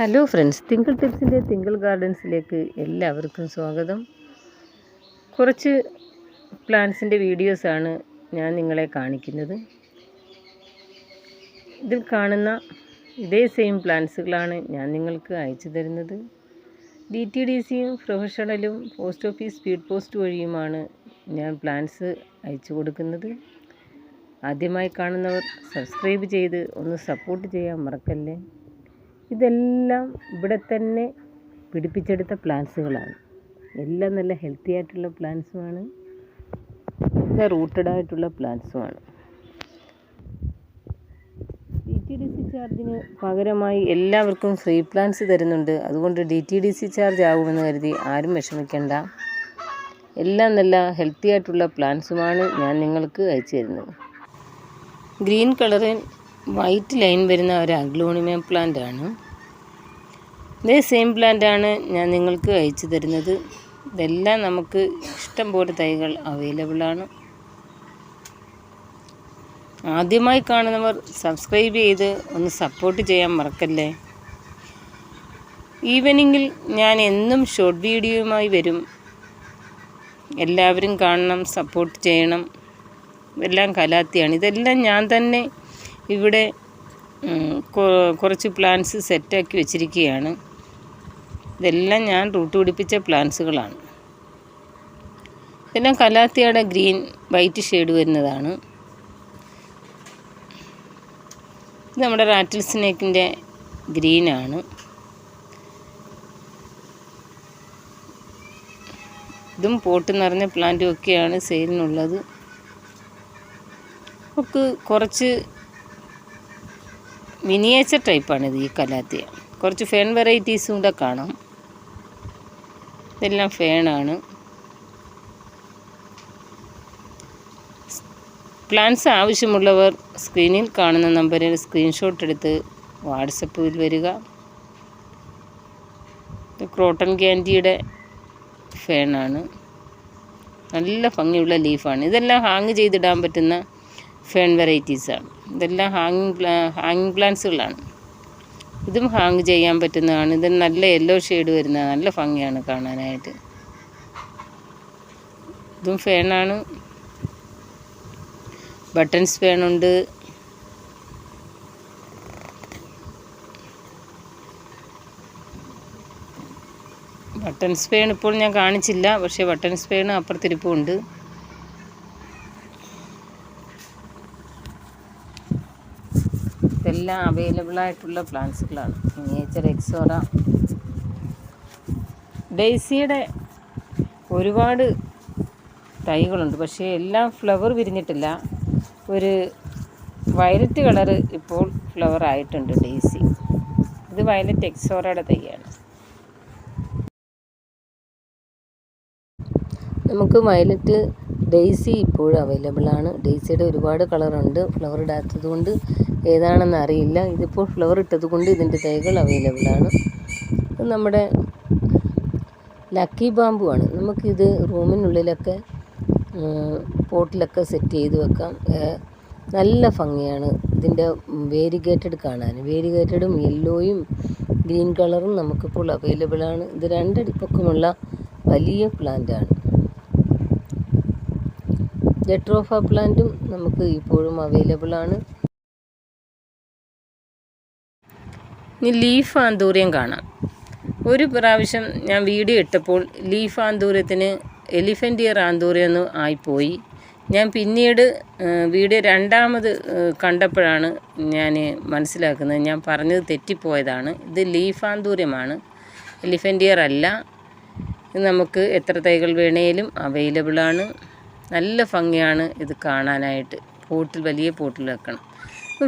Hello friends Thinkal ടിപ്സിന്റെ തിങ്കിൾ ഗാർഡൻസിലേക്ക് എല്ലാവർക്കും സ്വാഗതം. കുറച്ച് പ്ലാന്റ്സിന്റെ വീഡിയോസാണ് ഞാൻ നിങ്ങളെ കാണിക്കുന്നത്. ഇതിൽ കാണുന്ന ഇതേ സെയിം പ്ലാന്റ്സുകളാണ് ഞാൻ നിങ്ങൾക്ക് അയച്ചു തരുന്നത്. ഡി ടി ഡി സിയും പ്രൊഫഷണലും പോസ്റ്റ് ഓഫീസ് സ്പീഡ് പോസ്റ്റ് വഴിയുമാണ് ഞാൻ പ്ലാന്റ്സ് അയച്ചു കൊടുക്കുന്നത്. ആദ്യമായി കാണുന്നവർ സബ്സ്ക്രൈബ് ചെയ്ത് ഒന്ന് സപ്പോർട്ട് ചെയ്യാൻ മറക്കല്ലേ? ഇതെല്ലാം ഇവിടെ തന്നെ പിടിപ്പിച്ചെടുത്ത പ്ലാന്റ്സുകളാണ്. എല്ലാം നല്ല ഹെൽത്തി ആയിട്ടുള്ള പ്ലാന്റ്സുമാണ്. നല്ല റൂട്ടഡ് ആയിട്ടുള്ള പ്ലാന്റ്സുമാണ്. ഡി ടി ഡി സി ചാർജിന് പകരമായി എല്ലാവർക്കും ഫ്രീ പ്ലാന്റ്സ് തരുന്നുണ്ട്. അതുകൊണ്ട് D T D C charge ആകുമെന്ന് കരുതി ആരും വിഷമിക്കേണ്ട. എല്ലാം നല്ല ഹെൽത്തി ആയിട്ടുള്ള പ്ലാന്റ്സുമാണ് ഞാൻ നിങ്ങൾക്ക് അയച്ചു തരുന്നത്. ഗ്രീൻ കളറിൽ വൈറ്റ് ലൈൻ വരുന്ന ഒരു അഗ്ലോണിമം പ്ലാന്റ് ആണ്. ഇതേ സെയിം പ്ലാന്റ് ആണ് ഞാൻ നിങ്ങൾക്ക് അയച്ചു തരുന്നത്. ഇതെല്ലാം നമുക്ക് ഇഷ്ടം പോലെ തൈകൾ അവൈലബിൾ ആണ്. ആദ്യമായി കാണുന്നവർ സബ്സ്ക്രൈബ് ചെയ്ത് ഒന്ന് സപ്പോർട്ട് ചെയ്യാൻ മറക്കല്ലേ? ഈവനിങ്ങിൽ ഞാൻ എന്നും ഷോർട്ട് വീഡിയോയുമായി വരും. എല്ലാവരും കാണണം സപ്പോർട്ട് ചെയ്യണം. എല്ലാം കലാത്തിയാണ്. ഇതെല്ലാം ഞാൻ തന്നെ ഇവിടെ കുറച്ച് പ്ലാന്റ്സ് സെറ്റാക്കി വെച്ചിരിക്കുകയാണ്. ഇതെല്ലാം ഞാൻ റൂട്ട് പിടിപ്പിച്ച പ്ലാന്റ്സുകളാണ് ഇതെല്ലാം കലാത്തിയുടെ ഗ്രീൻ വൈറ്റ് ഷെയ്ഡ് വരുന്നതാണ്. ഇത് നമ്മുടെ റാറ്റിൽ സ്നേക്കിന്റെ ഗ്രീനാണ് ഇതും പോട്ട് നിറഞ്ഞ പ്ലാന്റും ഒക്കെയാണ് സെയിലിനുള്ളത് നമുക്ക് കുറച്ച് മിനിയേച്ചർ ടൈപ്പാണിത് ഈ കലാത്തിയ. കുറച്ച് ഫേൺ വെറൈറ്റീസും കൂടെ കാണാം. ഇതെല്ലാം ഫേണാണ് പ്ലാൻസ് ആവശ്യമുള്ളവർ സ്ക്രീനിൽ കാണുന്ന നമ്പറിൽ സ്ക്രീൻഷോട്ട് എടുത്ത് വാട്സപ്പിൽ വരിക. ക്രോട്ടൺ ക്യാൻഡിയുടെ ഫേണാണ് നല്ല ഭംഗിയുള്ള ലീഫാണ് ഇതെല്ലാം ഹാങ് ചെയ്തിടാൻ പറ്റുന്ന ഫേൺ വെറൈറ്റീസാണ് ഇതെല്ലാം ഹാങ്ങിങ് ഹാങ്ങിങ് പ്ലാന്റ്സുകളാണ് ഇതും ഹാങ് ചെയ്യാൻ പറ്റുന്നതാണ്. ഇത് നല്ല യെല്ലോ ഷെയ്ഡ് വരുന്ന നല്ല ഭംഗിയാണ് കാണാനായിട്ട്. ഇതും ഫേണാണ് ബട്ടൺസ് ഫേണുണ്ട് ബട്ടൺസ് ഫേൺ ഇപ്പോൾ ഞാൻ കാണിച്ചില്ല. പക്ഷേ ബട്ടൺസ് ഫേൺ അപ്പുറത്തിരിപ്പുണ്ട്. ഇതെല്ലാം അവൈലബിൾ ആയിട്ടുള്ള പ്ലാന്റ്സുകളാണ് മിനിയേച്ചർ എക്സോറ ഡെയ്സിയുടെ ഒരുപാട് തൈകളുണ്ട്. പക്ഷേ എല്ലാം ഫ്ലവർ വിരിഞ്ഞിട്ടില്ല. ഒരു വയലറ്റ് കളറ് ഇപ്പോൾ ഫ്ലവർ ആയിട്ടുണ്ട് ഡെയ്സി. ഇത് വയലറ്റ് എക്സോറയുടെ തൈയാണ്. നമുക്ക് വയലറ്റ് ഡെയ്സി ഇപ്പോഴും അവൈലബിൾ ആണ്. ഡെയ്സിയുടെ ഒരുപാട് കളറുണ്ട് ഫ്ലവർ ഇടാത്തത് കൊണ്ട് ഏതാണെന്ന് അറിയില്ല. ഇതിപ്പോൾ ഫ്ലവർ ഇട്ടത് കൊണ്ട് ഇതിന്റെ തൈകൾ അവൈലബിൾ ആണ്. നമ്മുടെ ലക്കി ബാമ്പു ആണ്. നമുക്കിത് റൂമിനുള്ളിലൊക്കെ പോട്ടിലൊക്കെ സെറ്റ് ചെയ്ത് വെക്കാം. നല്ല ഭംഗിയാണ് ഇതിന്റെ വേരിഗേറ്റഡ് കാണാൻ. വേരിഗേറ്റഡും യെല്ലോയും ഗ്രീൻ കളറും നമുക്കിപ്പോൾ അവൈലബിൾ ആണ്. ഇത് രണ്ടടിപ്പൊക്കമുള്ള വലിയ പ്ലാന്റ് ആണ്. ജെട്രോഫ പ്ലാന്റും നമുക്ക് ഇപ്പോഴും അവൈലബിൾ ഇനി ലീഫ് ആന്തൂര്യം കാണാം. ഒരു പ്രാവശ്യം ഞാൻ വീഡിയോ ഇട്ടപ്പോൾ ലീഫ് ആന്തൂര്യത്തിന് എലിഫന്റ് ഇയർ ആന്തൂര്യം ഒന്ന് ആയിപ്പോയി. ഞാൻ പിന്നീട് വീഡിയോ രണ്ടാമത് കണ്ടപ്പോഴാണ് ഞാൻ മനസ്സിലാക്കുന്നത്. ഞാൻ പറഞ്ഞത് തെറ്റിപ്പോയതാണ്. ഇത് ലീഫ് ആന്തൂര്യമാണ്. എലിഫന്റ് ഇയർ അല്ല. ഇത് നമുക്ക് എത്ര തൈകൾ വേണേലും അവൈലബിളാണ്. നല്ല ഭംഗിയാണ് ഇത് കാണാനായിട്ട്. പോട്ടിൽ വലിയ പോട്ടിൽ വെക്കണം.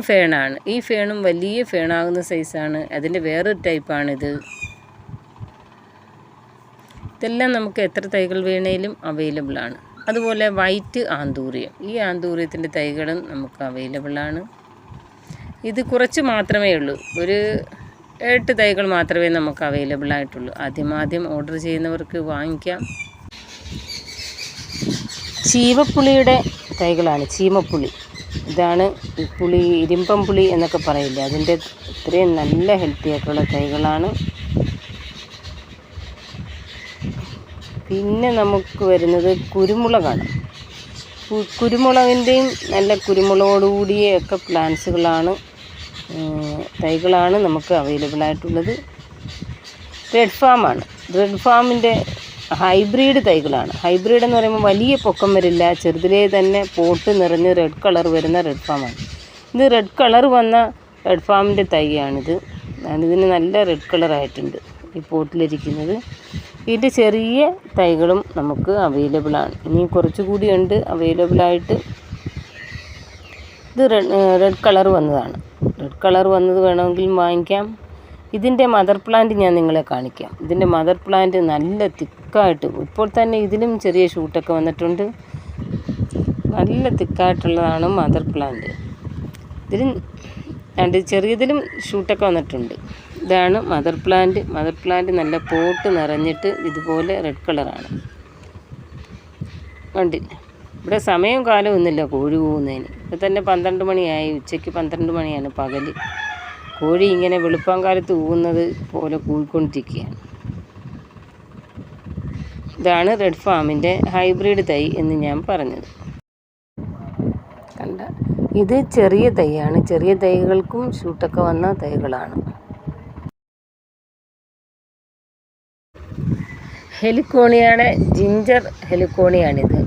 ഫേണാണ്. ഈ ഫേണും വലിയ ഫേണാകുന്ന സൈസാണ്. അതിന്റെ വേറൊരു ടൈപ്പാണിത്. ഇതെല്ലാം നമുക്ക് എത്ര തൈകൾ വേണേലും അവൈലബിൾ ആണ് അതുപോലെ വൈറ്റ് ആന്തൂറിയം. ഈ ആന്തൂറിയത്തിന്റെ തൈകളും നമുക്ക് അവൈലബിൾ ആണ് ഇത് കുറച്ച് മാത്രമേ ഉള്ളൂ. ഒരു എട്ട് തൈകൾ മാത്രമേ നമുക്ക് അവൈലബിൾ ആയിട്ടുള്ളൂ ആദ്യം ആദ്യം ഓർഡർ ചെയ്യുന്നവർക്ക് വാങ്ങിക്കാം. ചീവപ്പുളിയുടെ തൈകളാണ് ചീമപ്പുളി. ഇതാണ് പുളി ഇരുമ്പം പുളി എന്നൊക്കെ പറയില്ല? അതിന്റെ ഇത്രയും നല്ല ഹെൽത്തി ആയിട്ടുള്ള തൈകളാണ്. പിന്നെ നമുക്ക് വരുന്നത് കുരുമുളകാണ്. കുരുമുളകിന്റെയും നല്ല കുരുമുളകോടുകൂടിയ ഒക്കെ പ്ലാന്റ്സുകളാണ് തൈകളാണ് നമുക്ക് അവൈലബിൾ ആയിട്ടുള്ളത്. റെഡ് ഫാമാണ് റെഡ് ഫാമിന്റെ ഹൈബ്രിഡ് തൈകളാണ്. ഹൈബ്രിഡ് എന്ന് പറയുമ്പോൾ വലിയ പൊക്കം വരില്ല ചെറുതിലേ തന്നെ പോട്ട് നിറഞ്ഞ് റെഡ് കളർ വരുന്ന റെഡ് ഫാമാണ് ഇത് റെഡ് കളർ വന്ന റെഡ് ഫാമിന്റെ തൈയാണിത്. ഇതിന് നല്ല റെഡ് കളർ ആയിട്ടുണ്ട് ഈ പോട്ടിലിരിക്കുന്നത്. ഇതിന്റെ ചെറിയ തൈകളും നമുക്ക് അവൈലബിൾ ആണ്. ഇനി കുറച്ചുകൂടി ഉണ്ട് അവൈലബിൾ ആയിട്ട്. ഇത് റെഡ് റെഡ് കളർ വന്നതാണ്. റെഡ് കളർ വന്നത് വേണമെങ്കിൽ വാങ്ങിക്കാം. ഇതിന്റെ മദർ പ്ലാന്റ് ഞാൻ നിങ്ങളെ കാണിക്കാം. ഇതിന്റെ മദർ പ്ലാന്റ് നല്ല തിക്കായിട്ട് ഇപ്പോൾ തന്നെ ഇതിലും ചെറിയ ഷൂട്ടൊക്കെ വന്നിട്ടുണ്ട്. നല്ല തിക്കായിട്ടുള്ളതാണ് മദർ പ്ലാന്റ്. ഇതിലും രണ്ട് ചെറിയതിലും ഷൂട്ടൊക്കെ വന്നിട്ടുണ്ട്. ഇതാണ് മദർ പ്ലാന്റ്. മദർ പ്ലാന്റ് നല്ല പോട്ട് നിറഞ്ഞിട്ട് ഇതുപോലെ റെഡ് കളറാണ് കണ്ടി ഇവിടെ സമയവും കാലവും ഒന്നുമില്ല കോഴി പോകുന്നതിന്. ഇപ്പം തന്നെ പന്ത്രണ്ട് മണിയായി. ഉച്ചയ്ക്ക് പന്ത്രണ്ട് മണിയാണ് പകൽ കോഴി ഇങ്ങനെ വെളുപ്പാങ്കാലത്ത് ഊവുന്നത് പോലെ കൂയിക്കൊണ്ടിരിക്കുകയാണ് ഇതാണ് റെഡ് ഫാമിന്റെ ഹൈബ്രിഡ് തൈ എന്ന് ഞാൻ പറഞ്ഞത്. കണ്ട ഇത് ചെറിയ തൈയാണ്. ചെറിയ തൈകൾക്കും ഷൂട്ടൊക്കെ വന്ന തൈകളാണ്. ഹെലിക്കോണിയാണ് ജിഞ്ചർ ഹെലിക്കോണിയാണിത്.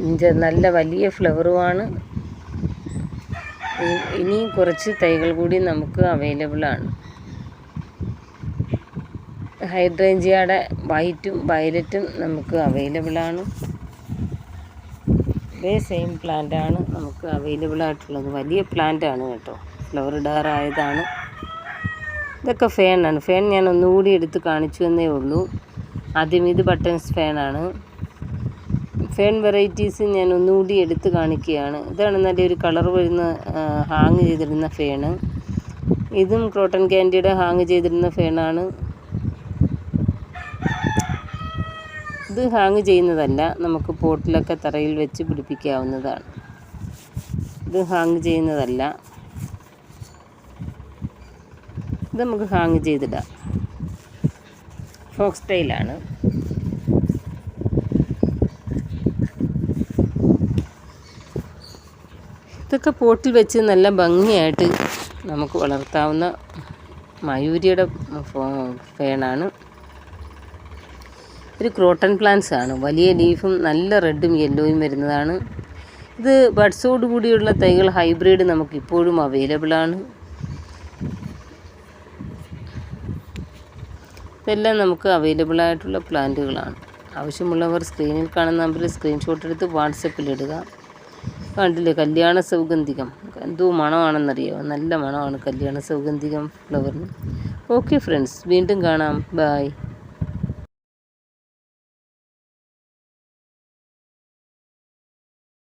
ജിഞ്ചർ നല്ല വലിയ ഫ്ലവറുമാണ്. ഇനിയും കുറച്ച് തൈകൾ കൂടി നമുക്ക് അവൈലബിൾ ആണ്. ഹൈഡ്രേഞ്ചിയയുടെ വൈറ്റും വയലറ്റും നമുക്ക് അവൈലബിൾ ആണ്. ഇതേ സെയിം പ്ലാന്റ് ആണ് നമുക്ക് അവൈലബിൾ ആയിട്ടുള്ളത്. വലിയ പ്ലാന്റ് ആണ് കേട്ടോ. ഫ്ലവർ ആയതാണ് ഇതൊക്കെ ഫേണാണ് ഫേൺ ഞാൻ ഒന്നുകൂടി എടുത്ത് കാണിച്ചു എന്നേ ഉള്ളൂ. ആദ്യം ഇത് ബട്ടൺസ് ഫേണാണ് ഫേൺ വെറൈറ്റീസ് ഞാൻ ഒന്നുകൂടി എടുത്ത് കാണിക്കുകയാണ്. ഇതാണ് നല്ലൊരു കളർ വരുന്ന ഹാങ് ചെയ്തിരുന്ന ഫേണ് ഇതും ക്രോട്ടൺ ക്യാൻഡിയുടെ ഹാങ് ചെയ്തിരുന്ന ഫേണാണ് ഇത് ഹാങ് ചെയ്യുന്നതല്ല നമുക്ക് പോട്ടിലൊക്കെ തറയിൽ വെച്ച് പിടിപ്പിക്കാവുന്നതാണ്. ഇത് ഹാങ് ചെയ്യുന്നതല്ല. ഇത് നമുക്ക് ഹാങ് ചെയ്തിടാം. ഫോക്സ് ടൈലാണ് ഇതൊക്കെ പോട്ടിൽ വെച്ച് നല്ല ഭംഗിയായിട്ട് നമുക്ക് വളർത്താവുന്ന മയൂരിയുടെ ഫേണാണ്. ഒരു ക്രോട്ടൺ പ്ലാന്റ്സ് ആണ് വലിയ ലീഫും നല്ല റെഡും യെല്ലോയും വരുന്നതാണ്. ഇത് ബഡ്സോട് കൂടിയുള്ള തൈകൾ ഹൈബ്രിഡ് നമുക്ക് ഇപ്പോഴും അവൈലബിൾ ആണ് ഇതെല്ലാം നമുക്ക് അവൈലബിൾ ആയിട്ടുള്ള പ്ലാന്റുകളാണ്. ആവശ്യമുള്ളവർ സ്ക്രീനിൽ കാണുന്ന നമ്പറിൽ സ്ക്രീൻഷോട്ട് എടുത്ത് വാട്സപ്പിൽ ഇടുക. കണ്ടില്ലേ? കല്യാണ സൗഗന്ധികം. എന്തോ മണമാണെന്നറിയോ? നല്ല മണമാണ് കല്യാണ സൗഗന്ധികം ഫ്ലവറിന്. ഓക്കെ ഫ്രണ്ട്സ് വീണ്ടും കാണാം. ബായ്